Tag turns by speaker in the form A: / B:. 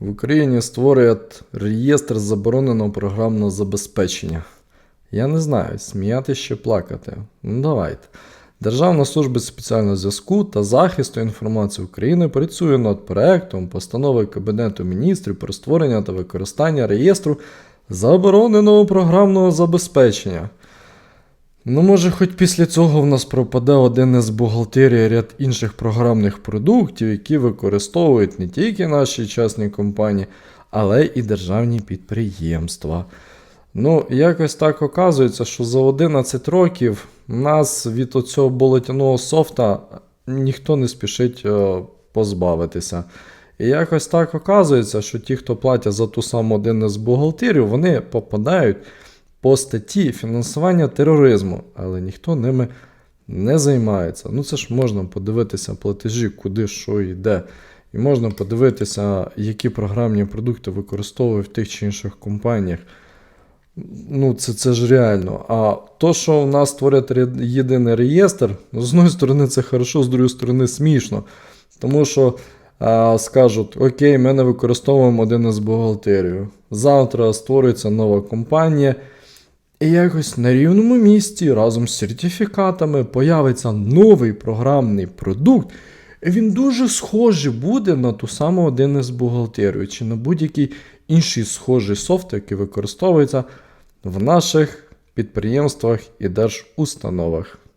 A: В Україні створюють реєстр забороненого програмного забезпечення. Я не знаю, сміятися чи плакати. Ну давайте. Державна служба спеціального зв'язку та захисту інформації України працює над проектом постанови Кабінету міністрів про створення та використання реєстру забороненого програмного забезпечення. Ну, може, хоч після цього в нас пропаде один із бухгалтерії ряд інших програмних продуктів, які використовують не тільки наші частні компанії, але і державні підприємства. Ну, якось так оказується, що за 11 років нас від оцього болотяного софта ніхто не спішить е, позбавитися. І якось так оказується, що ті, хто платять за ту саму один із бухгалтерів, вони попадають по статті фінансування тероризму, але ніхто ними не займається. Ну це ж можна подивитися платежі, куди що йде. І можна подивитися, які програмні продукти використовують в тих чи інших компаніях. Ну, це, це ж реально. А то, що в нас створять єдиний реєстр, ну, з одної сторони, це хорошо, з другої сторони, смішно. Тому що а, скажуть: Окей, ми не використовуємо один із бухгалтерію. Завтра створюється нова компанія. І якось на рівному місці разом з сертифікатами появиться новий програмний продукт. Він дуже схожий буде на ту саму один із бухгалтерію, чи на будь-який інший схожий софт, який використовується в наших підприємствах і держустановах.